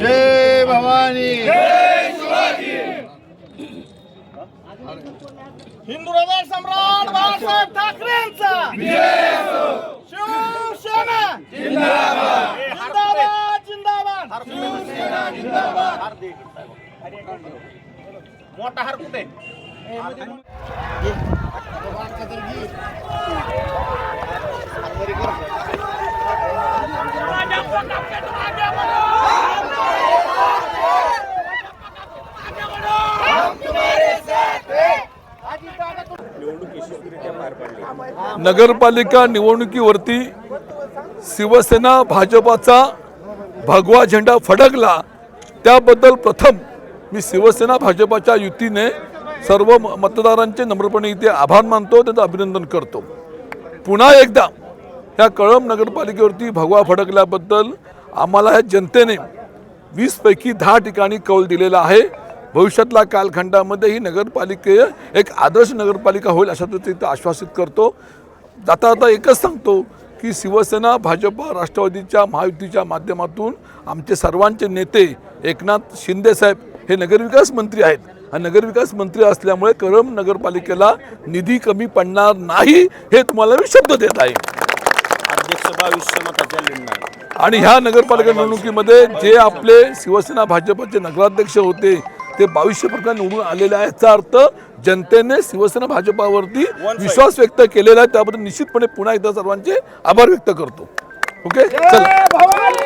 जय भवानी हिंदू हृदय सम्राट बाळासाहेब ठाकरेंचा. शिवसेना जिंदाबाद जिंदाबाद मोठा हार कुठे नगरपालिका निवडणुकीवरती शिवसेना भाजपाचा भगवा झेंडा फडकला त्याबद्दल प्रथम मी शिवसेना भाजपाच्या युतीने सर्व म- मतदारांचे नम्रपणे इथे आभार मानतो त्याचं अभिनंदन करतो. पुन्हा एकदा ह्या कळंब नगरपालिकेवरती भगवा फडकल्याबद्दल आम्हाला ह्या जनतेने वीसपैकी दहा ठिकाणी कौल दिलेला आहे. भविष्यातल्या कालखंडामध्ये ही नगरपालिके एक आदर्श नगरपालिका होईल अशा तिथं आश्वासित करतो. जाता आता एकच सांगतो की शिवसेना भाजप राष्ट्रवादीच्या महायुतीच्या माध्यमातून आमचे सर्वांचे नेते एकनाथ शिंदेसाहेब हे नगरविकास मंत्री आहेत. आणि नगरविकास मंत्री असल्यामुळे करम नगरपालिकेला निधी कमी पडणार नाही हे तुम्हाला मी शब्द देत आहे. अध्यक्ष मताच्या आणि ह्या नगरपालिका निवडणुकीमध्ये जे आपले शिवसेना भाजपचे नगराध्यक्ष होते ते बावीसशे प्रकार निवडून आलेले आहे याचा अर्थ जनतेने शिवसेना भाजपावरती विश्वास व्यक्त केलेला आहे. त्याबद्दल निश्चितपणे पुन्हा एकदा सर्वांचे आभार व्यक्त करतो. ओके? चला.